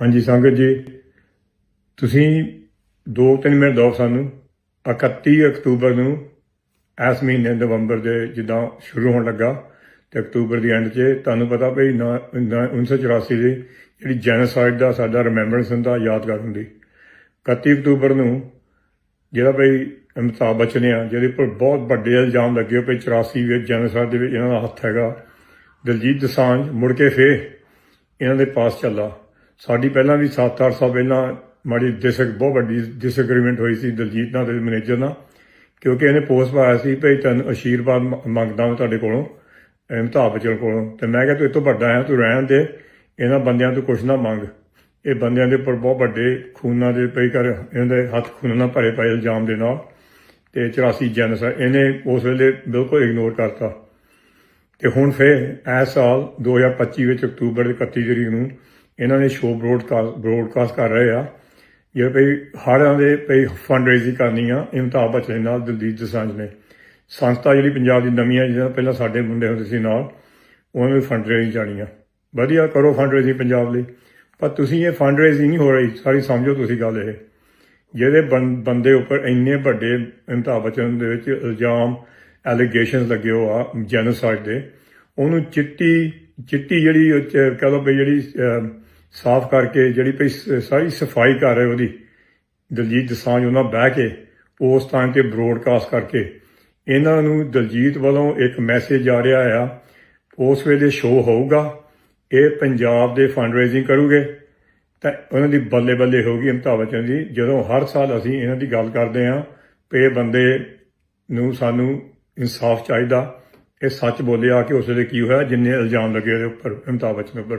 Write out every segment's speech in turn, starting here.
ਹਾਂਜੀ ਸੰਗਤ ਜੀ, ਤੁਸੀਂ 2-3 ਮਿੰਟ ਦਿਓ ਸਾਨੂੰ। 31 ਅਕਤੂਬਰ ਨੂੰ ਇਸ ਮਹੀਨੇ ਨਵੰਬਰ ਦੇ ਜਿੱਦਾਂ ਸ਼ੁਰੂ ਹੋਣ ਲੱਗਾ ਤੇ ਅਕਤੂਬਰ ਦੀ ਐਂਡ 'ਚ ਤੁਹਾਨੂੰ ਪਤਾ ਭਈ ਨਾ- ਨਾ- 1984 ਦੀ ਜਿਹੜੀ ਜੈਨੋਸਾਈਡ ਦਾ ਸਾਡਾ ਰਿਮੈਂਬਰੈਂਸ ਹੁੰਦਾ, ਯਾਦਗਾਰ ਹੁੰਦੀ। 31 ਅਕਤੂਬਰ ਨੂੰ ਜਿਹੜਾ ਭਈ ਅਮਿਤਾਭ ਬੱਚਨ ਆ, ਜਿਹਦੇ ਉੱਪਰ ਬਹੁਤ ਵੱਡੇ ਇਲਜ਼ਾਮ ਲੱਗੇ ਭਈ 84 ਵਿੱਚ ਜੈਨੋਸਾਈਡ ਦੇ ਵਿੱਚ ਇਹਨਾਂ ਦਾ ਹੱਥ ਹੈਗਾ। ਦਲਜੀਤ ਦਸਾਂਝ ਮੁੜ ਕੇ ਫੇਰ ਇਹਨਾਂ ਦੇ ਪਾਸ ਚੱਲਾ। ਸਾਡੀ ਪਹਿਲਾਂ ਵੀ 7-8 ਸਾਲ ਪਹਿਲਾਂ ਮਾੜੀ ਡਿਸਕ ਬਹੁਤ ਵੱਡੀ ਡਿਸਐਗਰੀਮੈਂਟ ਹੋਈ ਸੀ ਦਲਜੀਤ ਨਾਲ ਤੇ ਮੈਨੇਜਰ ਨਾਲ, ਕਿਉਂਕਿ ਇਹਨੇ ਪੋਸਟ ਪਾਇਆ ਸੀ ਭਈ ਤੈਨੂੰ ਅਸ਼ੀਰਵਾਦ ਮੰਗਦਾ ਮੈਂ ਤੁਹਾਡੇ ਕੋਲੋਂ ਅਮਿਤਾਭ ਬਚਨ ਕੋਲੋਂ। ਤੇ ਮੈਂ ਕਿਹਾ ਤੂੰ ਇਹ ਵੱਡਾ ਆ, ਤੂੰ ਰਹਿਣ ਦੇ, ਇਹਨਾਂ ਬੰਦਿਆਂ ਤੋਂ ਕੁਛ ਨਾ ਮੰਗ। ਇਹ ਬੰਦਿਆਂ ਦੇ ਉੱਪਰ ਬਹੁਤ ਵੱਡੇ ਖੂਨਾਂ ਦੇ ਪਈ ਕਰ ਇਹਨਾਂ ਦੇ ਹੱਥ ਖੂਨ ਨਾਲ ਭਰੇ ਪਏ ਇਲਜ਼ਾਮ ਦੇ ਨਾਲ, ਤੇ 84 ਜੈਨੋਸਾਈਡ ਇਹਨੇ ਉਸ ਵੇਲੇ ਬਿਲਕੁਲ ਇਗਨੋਰ ਕਰਤਾ। ਤੇ ਹੁਣ ਫੇਰ ਇਸ ਸਾਲ 2025 ਵਿੱਚ ਅਕਤੂਬਰ ਦੀ 31 ਤਰੀਕ ਨੂੰ ਇਹਨਾਂ ਨੇ ਸ਼ੋਅ ਬ੍ਰੋਡਕਾਸਟ ਬ੍ਰੋਡਕਾਸਟ ਕਰ ਰਹੇ ਆ। ਜਿਹੜੇ ਭਈ ਹੜ੍ਹਾਂ ਦੇ ਭਈ ਫੰਡ ਰੇਜ਼ਿੰਗ ਕਰਨੀ ਆ, ਅਮਿਤਾਭ ਬੱਚਨ ਨਾਲ, ਦਲਜੀਤ ਦੋਸਾਂਝ ਨੇ। ਸੰਸਥਾ ਜਿਹੜੀ ਪੰਜਾਬ ਦੀ ਨਵੀਂ ਆ ਜਿਹਦਾ ਪਹਿਲਾਂ ਸਾਡੇ ਮੁੰਡੇ ਹੁੰਦੇ ਸੀ ਨਾਲ, ਉਹਨਾਂ ਨੂੰ ਫੰਡ ਰੇਜ਼ਿੰਗ ਜਾਣੀ ਆ। ਵਧੀਆ ਕਰੋ ਫੰਡ ਰੇਜ਼ਿੰਗ ਪੰਜਾਬ ਲਈ। ਪਰ ਤੁਸੀਂ ਇਹ ਫੰਡ ਰੇਜ਼ਿੰਗ ਨਹੀਂ ਹੋ ਰਹੀ, ਸਾਰੀ ਸਮਝੋ ਤੁਸੀਂ ਗੱਲ ਇਹ। ਜਿਹਦੇ ਬੰ- ਬੰਦੇ ਉੱਪਰ ਇੰਨੇ ਵੱਡੇ ਅਮਿਤਾਭ ਬੱਚਨ ਦੇ ਵਿੱਚ ਇਲਜ਼ਾਮ ਐਲੀਗੇਸ਼ਨਸ ਲੱਗੇ ਹੋ ਆ ਜੈਨੋਸਾਈਡ ਦੇ, ਉਹਨੂੰ ਚਿੱਟੀ ਚਿੱਟੀ ਜਿਹੜੀ ਉਹ ਕਹਿ ਲਓ ਵੀ ਜਿਹੜੀ ਸਾਫ਼ ਕਰਕੇ ਜਿਹੜੀ ਭਈ ਸ- ਸਾਰੀ ਸਫ਼ਾਈ ਕਰ ਰਹੇ ਉਹਦੀ, ਦਲਜੀਤ ਦਸਾਂਝ ਉਹਨਾਂ ਬਹਿ ਕੇ ਉਸ ਟਾਈਮ ਤੇ ਬ੍ਰੋਡਕਾਸਟ ਕਰਕੇ, ਇਹਨਾਂ ਨੂੰ ਦਲਜੀਤ ਵੱਲੋਂ ਇੱਕ ਮੈਸੇਜ ਆ ਰਿਹਾ ਆ, ਉਸ ਵੇਲੇ ਸ਼ੋਅ ਹੋਊਗਾ, ਇਹ ਪੰਜਾਬ ਦੇ ਫੰਡ ਰੇਜ਼ਿੰਗ ਕਰੂਗੇ, ਤਾਂ ਉਹਨਾਂ ਦੀ ਬੱਲੇ ਬੱਲੇ ਹੋਊਗੀ ਅਮਿਤਾਭ ਬੱਚਨ ਦੀ, ਜਦੋਂ ਹਰ ਸਾਲ ਅਸੀਂ ਇਹਨਾਂ ਦੀ ਗੱਲ ਕਰਦੇ ਹਾਂ ਕਿ ਇਹ ਬੰਦੇ ਨੂੰ ਸਾਨੂੰ ਇਨਸਾਫ ਚਾਹੀਦਾ, ਇਹ ਸੱਚ ਬੋਲਿਆ ਕਿ ਉਸ ਵੇਲੇ ਕੀ ਹੋਇਆ, ਜਿੰਨੇ ਇਲਜ਼ਾਮ ਲੱਗੇ ਉਹਦੇ ਉੱਪਰ, ਅਮਿਤਾਭ ਬੱਚਨ ਉੱਪਰ।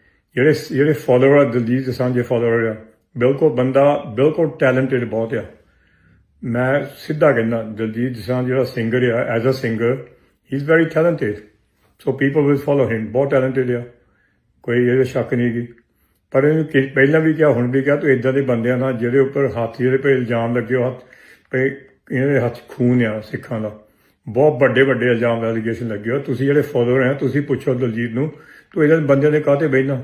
ਜਿਹੜੇ ਜਿਹੜੇ ਫਾਲੋਅਰ ਆ, ਦਲਜੀਤ ਸਾਂਝੇ ਫਾਲੋਅਰ ਆ, ਬਿਲਕੁਲ ਬੰਦਾ ਬਿਲਕੁਲ ਟੈਲੈਂਟਡ ਬਹੁਤ ਆ। ਮੈਂ ਸਿੱਧਾ ਕਹਿੰਦਾ, ਦਲਜੀਤ ਦੋਸਾਂਝ ਜਿਹੜਾ ਸਿੰਗਰ ਆ as a singer he is very talented so people will follow him ਬਹੁਤ ਟੈਲੈਂਟਡ ਆ। ਕੋਈ ਇਹਦੇ ਸ਼ੱਕ ਨਹੀਂ ਗੀ ਪਰ ਇਹਨੂੰ ਪਹਿਲਾਂ ਵੀ ਕਿਹਾ, ਹੁਣ ਵੀ ਕਿਹਾ, ਤੂੰ ਇਦਾਂ ਦੇ ਬੰਦਿਆਂ ਨਾਲ ਜਿਹਦੇ ਉੱਪਰ ਹਾਥੀ ਦੇ ਪੇ ਇਲਜ਼ਾਮ ਲੱਗੇ ਹੋ ਹੱਥ ਪੇ ਇਹਨਾਂ ਦੇ ਹੱਥ ਖੂਨ ਆ ਸਿੱਖਾਂ ਦਾ। ਬਹੁਤ ਵੱਡੇ ਵੱਡੇ ਇਲਜ਼ਾਮ ਐਲੀਗੇਸ਼ਨ ਲੱਗੇ ਹੋ ਤੁਸੀਂ ਜਿਹੜੇ ਫਾਲੋਅਰ ਆ, ਤੁਸੀਂ ਪੁੱਛੋ ਦਲਜੀਤ ਨੂੰ, ਤੂੰ ਇਹਨਾਂ ਬੰਦਿਆਂ ਦੇ ਕਾਹਤੇ ਬਹਿਣਾ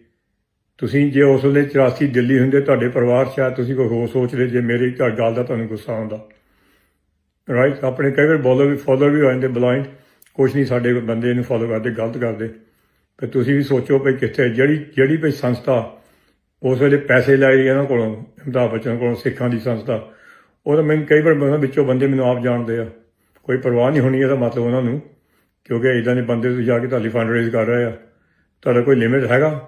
ਤੁਸੀਂ ਜੇ ਉਸ ਵੇਲੇ 84 ਦਿੱਲੀ ਹੁੰਦੇ, ਤੁਹਾਡੇ ਪਰਿਵਾਰ ਸ਼ਾਇਦ ਤੁਸੀਂ ਕੋਈ ਹੋਰ ਸੋਚਦੇ ਜੇ ਮੇਰੀ ਘਰ ਗੱਲ ਦਾ ਤੁਹਾਨੂੰ ਗੁੱਸਾ ਆਉਂਦਾ। ਰਾਈਟ ਆਪਣੇ ਕਈ ਵਾਰ ਬੋਲੋ ਵੀ ਫਾਲੋਅਰ ਵੀ ਹੋ ਜਾਂਦੇ ਬਲਾਈਂਡ ਕੁਛ ਨਹੀਂ, ਸਾਡੇ ਬੰਦੇ ਨੂੰ ਫਾਲੋ ਕਰਦੇ, ਗਲਤ ਕਰਦੇ। ਤੇ ਤੁਸੀਂ ਵੀ ਸੋਚੋ ਵੀ ਕਿੱਥੇ, ਜਿਹੜੀ ਜਿਹੜੀ ਵੀ ਸੰਸਥਾ, ਉਸ ਵੇਲੇ ਪੈਸੇ ਲੈ ਰਹੀ ਇਹਨਾਂ ਕੋਲੋਂ, ਅਮਿਤਾਭ ਬੱਚਨ ਕੋਲੋਂ, ਸਿੱਖਾਂ ਦੀ ਸੰਸਥਾ। ਉਹ ਤਾਂ ਮੈਨੂੰ ਕਈ ਵਾਰ ਉਹਨਾਂ ਵਿੱਚੋਂ ਬੰਦੇ ਮੈਨੂੰ ਆਪ ਜਾਣਦੇ ਆ। ਕੋਈ ਪਰਵਾਹ ਨਹੀਂ ਹੋਣੀ, ਇਹਦਾ ਮਤਲਬ ਉਹਨਾਂ ਨੂੰ, ਕਿਉਂਕਿ ਇਦਾਂ ਦੇ ਬੰਦੇ ਤੁਸੀਂ ਜਾ ਕੇ ਤੁਹਾਡੀ ਫੰਡ ਰੇਜ਼ ਕਰ ਰਹੇ ਆ। ਤੁਹਾਡਾ ਕੋਈ ਲਿਮਿਟ ਹੈਗਾ?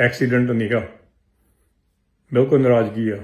ਐਕਸੀਡੈਂਟ ਨਿਕਾ ਬਿਲਕੁਲ ਨਾਰਾਜ਼ਗੀ ਆ।